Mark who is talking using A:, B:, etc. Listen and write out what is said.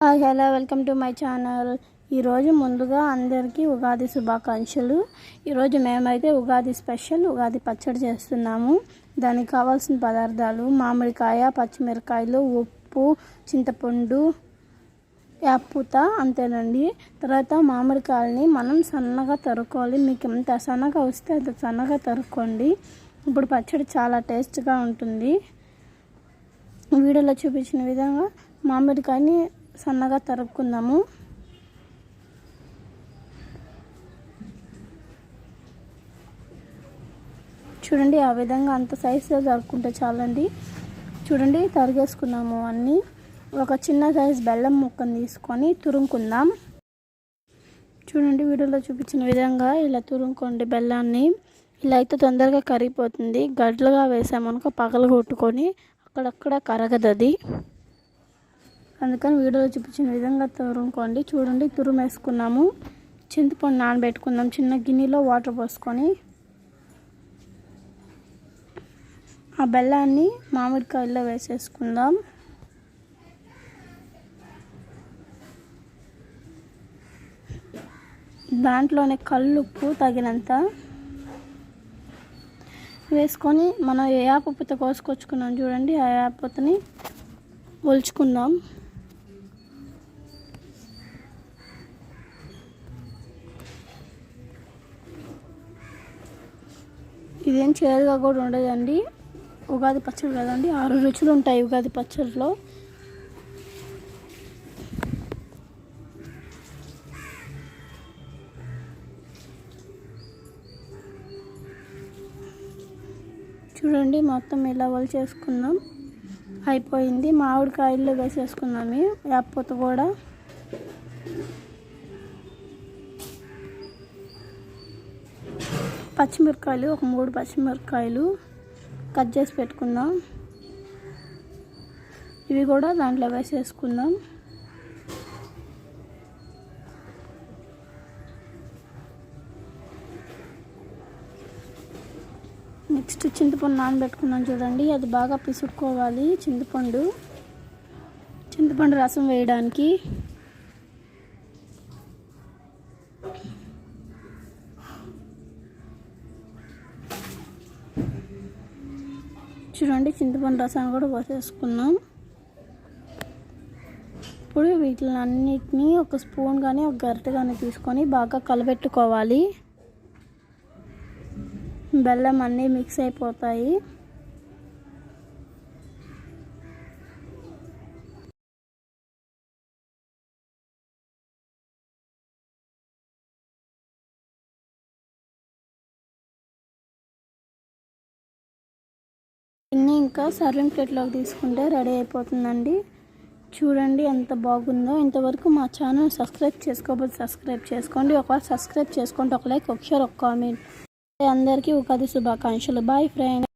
A: Hi hello welcome to my channel ఈరోజు ముందుగా అందరికీ ఉగాది శుభాకాంక్షలు. ఈరోజు మేమైతే ఉగాది స్పెషల్ ఉగాది పచ్చడి చేస్తున్నాము. దానికి కావాల్సిన పదార్థాలు మామిడికాయ పచ్చిమిరకాయలు ఉప్పు చింతపండు యాపూత అంతేనండి. తర్వాత మామిడికాయలని మనం సన్నగా తరుక్కోవాలి. మీకు ఎంత సన్నగా వస్తే అంత సన్నగా తరుక్కోండి. ఇప్పుడు పచ్చడి చాలా టేస్ట్గా ఉంటుంది. వీడియోలో చూపించిన విధంగా మామిడికాయని సన్నగా తరుక్కుందాము. చూడండి ఆ విధంగా అంత సైజులో తరుక్కుంటే చాలండి. చూడండి తరిగేసుకున్నాము అన్నీ. ఒక చిన్న సైజు బెల్లం ముక్కను తీసుకొని తురుముకుందాం. చూడండి వీడియోలో చూపించిన విధంగా ఇలా తురుముకోండి బెల్లాన్ని. ఇలా అయితే తొందరగా కరిగిపోతుంది. గడ్డలుగా వేసామనుకో పగలు కొట్టుకొని అక్కడక్కడ కరగదు అది అందుకని వీడియోలో చూపించిన విధంగా తురుముకోండి చూడండి తురుము వేసుకున్నాము చింతపండు నానబెట్టుకుందాం. చిన్న గిన్నెలో వాటర్ పోసుకొని. ఆ బెల్లాన్ని మామిడికాయల్లో వేసేసుకుందాం. దాంట్లోనే కల్లుప్పు తగినంత వేసుకొని మనం ఏ యాపపుత కోసుకొచ్చుకున్నాం చూడండి ఆ యాపపుతని ఒలుచుకుందాం. ఇదేం చేదుగా కూడా ఉండదండి. ఉగాది పచ్చడి కదండి. ఆరు రుచులు ఉంటాయి ఉగాది పచ్చడిలో చూడండి మొత్తం ఇలా వల్ చేసుకుందాం. అయిపోయింది. మామిడికాయల్లో వేసేసుకున్నాము లేకపోతే కూడా. పచ్చిమిరకాయలు ఒక మూడు పచ్చిమిరకాయలు కట్ చేసి పెట్టుకుందాం. ఇవి కూడా దాంట్లో వేసేసుకుందాం. నెక్స్ట్ చింతపండు నానబెట్టుకున్నాం చూడండి. అది బాగా పిసుక్కోవాలి చింతపండు. చింతపండు రసం వేయడానికి చూడండి చింతపండు రసాన్ని కూడా పోసేసుకున్నాం ఇప్పుడు వీటినన్నిటినీ ఒక స్పూన్ కానీ ఒక గరిటె కానీ తీసుకొని బాగా కలబెట్టుకోవాలి. బెల్లం అన్నీ మిక్స్ అయిపోతాయి. ఇంకా సర్వింగ్ ప్లేట్లోకి తీసుకుంటే రెడీ అయిపోతుందండి. చూడండి ఎంత బాగుందో. ఇంతవరకు మా ఛానల్ సబ్స్క్రైబ్ చేసుకోకపోతే సబ్స్క్రైబ్ చేసుకోండి. ఒకవేళ సబ్స్క్రైబ్ చేసుకోండి ఒక లైక్ ఒకసారి ఒక కామెంట్. అందరికీ ఉగాది శుభాకాంక్షలు. Bye friend.